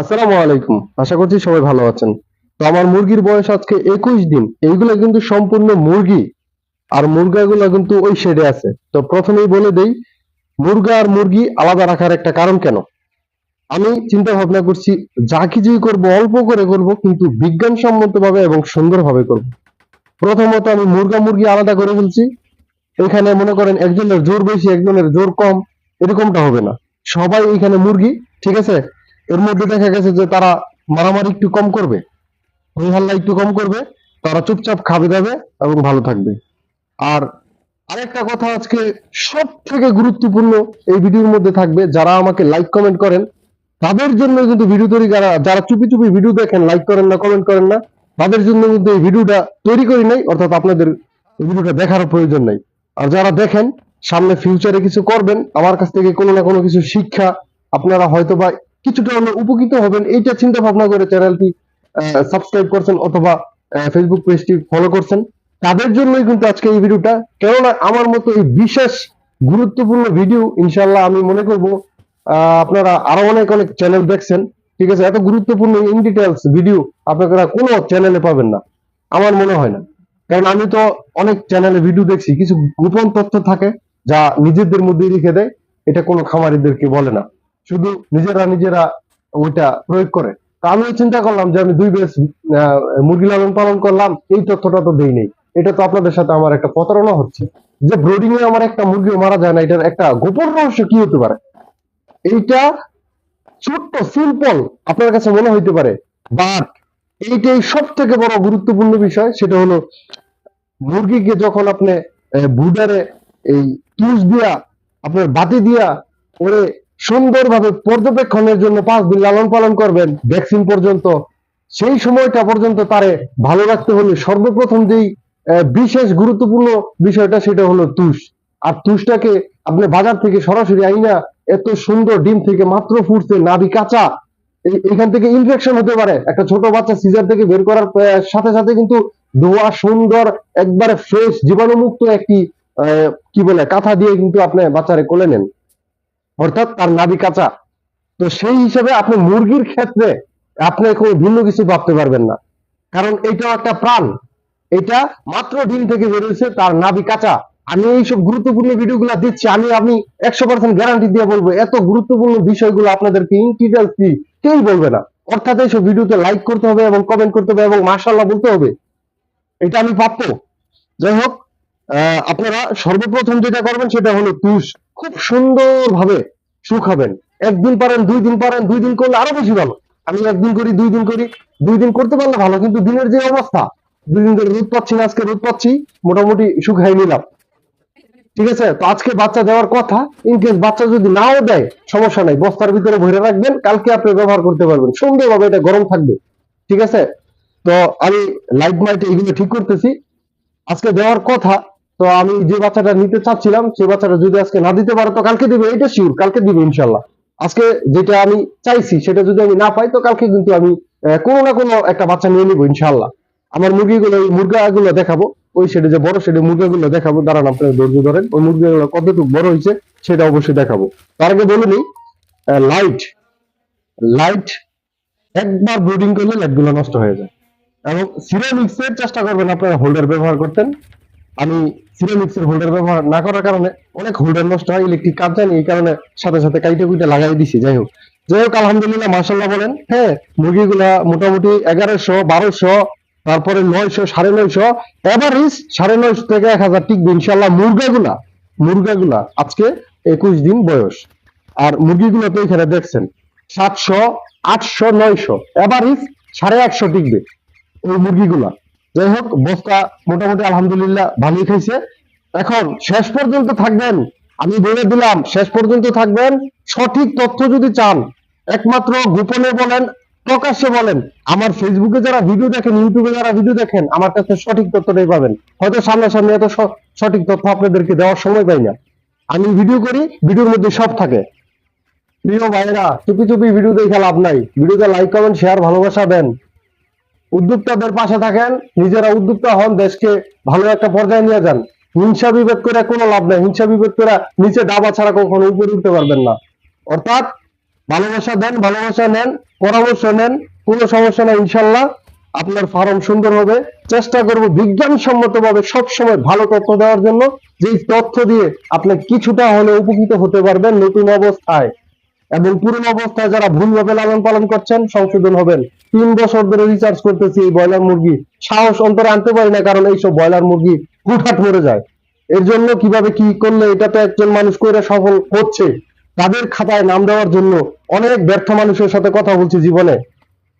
আসসালামু আলাইকুম। আশা করছি সবাই ভালো আছেন। তো আমার মুরগির বয়স আজকে একুশ দিন। এইগুলা কিন্তু সম্পূর্ণ মুরগি। আর মুরগাগুলো কিন্তু ওই শেডে আছে। তো প্রথমেই বলে দেই, মুরগা আর মুরগি আলাদা রাখার একটা কারণ কেন? আমি চিন্তা ভাবনা করছি, যা কিছুই করব, অল্প করে করব, কিন্তু বিজ্ঞানসম্মত ভাবে এবং সুন্দরভাবে করব। প্রথমত আমি মুরগা মুরগি আলাদা করে ফেলছি। এখানে মনে করেন একজনের জোর বেশি, একজনের জোর কম, এরকমটা হবে না। সবাই এখানে মুরগি, ঠিক আছে? এর মধ্যে দেখা গেছে যে তারা মারামারি একটু কম করবে হই হাল্লা একটু কম করবে, তারা চুপচাপ খাবে দাবে এবং ভালো থাকবে। আর আরেকটা কথা আজকে সব থেকে গুরুত্বপূর্ণ এই ভিডিওর মধ্যে থাকবে, যারা আমাকে লাইক কমেন্ট করেন, তাদের জন্য কিন্তু ভিডিও তৈরি করা যারা চুপি চুপি ভিডিও দেখেন লাইক করেন না কমেন্ট করেন না, তাদের জন্য কিন্তু এই ভিডিওটা তৈরি করি নাই, অর্থাৎ আপনাদের ভিডিওটা দেখার প্রয়োজন নাই। আর যারা দেখেন, সামনে ফিউচারে কিছু করবেন, আমার কাছ থেকে কোনো না কোনো কিছু শিক্ষা আপনারা হয়তো বা কিছুটা হলেও উপকৃত হবেন। এইটা চিন্তা ভাবনা করে চ্যানেলটি সাবস্ক্রাইব করছেন অথবা ফেসবুক পেজটি ফলো করছেন। তাদের জন্যই কিন্তু আজকে এই ভিডিওটা কেননা আমার মতো এই বিশেষ গুরুত্বপূর্ণ ভিডিও ইনশাল্লাহ আমি মনে করব আপনারা আরও অনেক অনেক চ্যানেল দেখছেন। ঠিক আছে এত গুরুত্বপূর্ণ ইন ডিটেলস ভিডিও আপনারা কোনো চ্যানেলে পাবেন না। আমার মনে হয় না। কারণ আমি তো অনেক চ্যানেলে ভিডিও দেখছি। কিছু গোপন তথ্য থাকে যা নিজেদের মধ্যেই রেখে দেয়। এটা কোনো খামারিদেরকে বলে না। শুধু নিজেরা নিজেরা ওইটা প্রয়োগ করে। তা আমি চিন্তা করলাম যে আমি দুই বেশ মুরগি লালন পালন করলাম, এই তথ্যটা তো দেই নেই। এটা তো আপনাদের সাথে আমার একটা প্রতারণা হচ্ছে। যে ব্রোডিং এ আমার একটা মুরগি মারা যায় না, এটার একটা গোপন রহস্য কি হতে পারে? এইটা ছোট্ট সিম্পল আপনার কাছে মনে হইতে পারে। বাট এইটাই সব থেকে বড় গুরুত্বপূর্ণ বিষয়, সেটা হলো মুরগিকে যখন আপনি বুডারে এই তুষ দিয়া, আপনার বাতি দিয়া ওরে সুন্দরভাবে পর্যবেক্ষণের জন্য পাঁচ দিন লালন পালন করবেন ভ্যাকসিন পর্যন্ত। সেই সময়টা পর্যন্ত তারে ভালো রাখতে হলে সর্বপ্রথম যেই বিশেষ গুরুত্বপূর্ণ বিষয়টা সেটা হলো তুষ। আর তুষটাকে আপনি বাজার থেকে সরাসরি আইনা এত সুন্দর ডিম থেকে মাত্র ফুটছে নাভি কাঁচা। এখান থেকে ইনফেকশন হতে পারে। একটা ছোট বাচ্চা সিজার থেকে বের করার সাথে সাথে কিন্তু ধোয়া সুন্দর, একবারে ফ্রেশ জীবাণুমুক্ত একটি কি বলে, কাঁথা দিয়ে কিন্তু আপনি বাচ্চারে কোলে নেন। অর্থাৎ তার নাভি কাঁচা। তো সেই হিসেবে আপনি মুরগির ক্ষেত্রে আপনি কোনো ভিন্ন কিছু ভাবতে পারবেন না। কারণ এটাও একটা প্রাণ। এটা মাত্র ডিম থেকে বেরোচ্ছে তার নাভি কাঁচা। আমি এইসব গুরুত্বপূর্ণ ভিডিওগুলো দিচ্ছি, আমি আমি একশো পার্সেন্ট গ্যারান্টি দিয়ে বলব, এত গুরুত্বপূর্ণ বিষয়গুলো আপনাদেরকে ইন দিই কেউই বলবে না। অর্থাৎ এইসব ভিডিওতে লাইক করতে হবে এবং কমেন্ট করতে হবে এবং মার্শাল্লাহ বলতে হবে। এটা আমি প্রাপ্য। যাই হোক আপনারা সর্বপ্রথম যেটা করবেন সেটা হলো তুষ। খুব সুন্দরভাবে শুকাবেন। একদিন পারেন, দুই দিন পারেন, দুই দিন করলে আরও বেশি ভালো। আমি একদিন করি, দুই দিন করি, দুই দিন করতে পারলে ভালো, কিন্তু দিনের যে অবস্থা, দুই দিন ধরে রোদ পাচ্ছি না, আজকে রোদ পাচ্ছি, মোটামুটি শুকাই নিলাম। ঠিক আছে? তো আজকে বাচ্চা দেওয়ার কথা ইনকেস বাচ্চা যদি নাও দেয়, সমস্যা নাই, বস্তার ভিতরে ভরে রাখবেন, কালকে আপনি ব্যবহার করতে পারবেন। সুন্দরভাবে এটা গরম থাকবে। ঠিক আছে? তো আমি লাইট মাইট এগুলো ঠিক করতেছি। আজকে দেওয়ার কথা তো আমি যে বাচ্চাটা নিতে চাচ্ছিলাম সেই বাচ্চাটা যদি আজকে না দিতে পারে, তো কালকে দিবে, এটা শিওর কালকে দিবে ইনশাল্লাহ। আজকে যেটা আমি চাইছি, সেটা যদি আমি না পাই, তো কালকে কিন্তু আমি কোনো না কোনো একটা বাচ্চা নিয়ে নিবো ইনশাল্লাহ। আমার মুরগিগুলো ওই মুরগাগুলো দেখাবো। ওই সেটে যে বড় সেটে মুরগাগুলো দেখাবো। দাঁড়ান, আপনারা ধৈর্য ধরেন। ওই মুরগিগুলো কতটুকু বড় হয়েছে, সেটা অবশ্যই দেখাবো। তার আগে বলে নিই লাইট লাইট একবার ব্রিডিং করলে লাইটগুলো নষ্ট হয়ে যায়। এবং সিরামিক্সের চেষ্টা করবেন আপনারা হোল্ডার ব্যবহার করতেন। আমি সিরামিক্সের হোল্ডার ব্যবহার না করার কারণে অনেক হোল্ডার নষ্ট হয় ইলেকট্রিক কাজ জানি এই কারণে সাথে সাথে কাইটে কুইটে লাগাই দিছি, যাই হোক। যাই হোক, আলহামদুলিল্লাহ মাসাল্লাহ বলেন হ্যাঁ মুরগিগুলা মোটামুটি এগারোশো, বারোশো, তারপরে নয়শো, সাড়ে নয়শো এভারেজ সাড়ে নয়শো থেকে এক হাজার টিকবে ইনশাল্লাহ মুরগাগুলা মুরগাগুলা আজকে একুশ দিন বয়স। আর মুরগিগুলো তো এখানে দেখছেন, সাতশো, আটশো, নয়শো এভারেজ সাড়ে আটশো টিকবে ওই মুরগিগুলা। যাই হোক বস্তা মোটামুটি আলহামদুলিল্লাহ ভালোই খাইছে এখন শেষ পর্যন্ত থাকবেন, আমি বলে দিলাম, শেষ পর্যন্ত থাকবেন। সঠিক তথ্য যদি চান, একমাত্র গোপনে বলেন, প্রকাশ্যে বলেন। আমার ফেসবুকে যারা ভিডিও দেখেন ইউটিউবে যারা ভিডিও দেখেন, আমার কাছে সঠিক তথ্যটাই পাবেন। হয়তো সামনাসামনি এত সঠিক তথ্য আপনাদেরকে দেওয়ার সময় পাই না। আমি ভিডিও করি ভিডিওর মধ্যে সব থাকে। প্রিয় ভাইরা চুপি চুপি ভিডিও দেখে লাভ নাই। ভিডিওতে লাইক কমেন্ট শেয়ার ভালোবাসা দেন। উদ্যোক্তাদের পাশে থাকেন, নিজেরা উদ্যোক্তা হন, দেশকে ভালো একটা পর্যায়ে নিয়ে যান। হিংসা বিভেদ করে কোনো লাভ নাই। হিংসা বিভেদ করে নিচে ডাবা ছাড়া কখনো উপরে উঠতে পারবেন না। অর্থাৎ ভালোবাসা দেন, ভালোবাসা নেন, পরামর্শ নেন, কোনো সমস্যা নাই, ইনশাল্লাহ আপনার ফার্ম সুন্দর হবে। চেষ্টা করব বিজ্ঞানসম্মত ভাবে সবসময় ভালো তথ্য দেওয়ার জন্য। যে তথ্য দিয়ে আপনি কিছুটা হলে উপকৃত হতে পারবেন নতুন অবস্থায়। এবং পুরনো অবস্থায় যারা ভুলভাবে লালন পালন করছেন, সংশোধন হবেন। তিন বছর ধরে রিচার্জ করতেছি এই ব্রয়লার মুরগি। সাহস অন্তরে আনতে পারি না, কারণ এইসব ব্রয়লার মুরগি হুটহাট মরে যায়। এর জন্য কীভাবে কি করলে এটা তো একজন মানুষ করে সফল হচ্ছে? তাদের খাতায় নাম দেওয়ার জন্য অনেক ব্যর্থ মানুষের সাথে কথা বলছি জীবনে।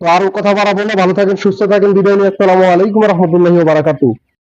তো আরও কথা বাড়াবো না। ভালো থাকেন, সুস্থ থাকেন। বিদায় নিয়ে আসসালামু আলাইকুম রহমতুল্লাহি বারাকাতু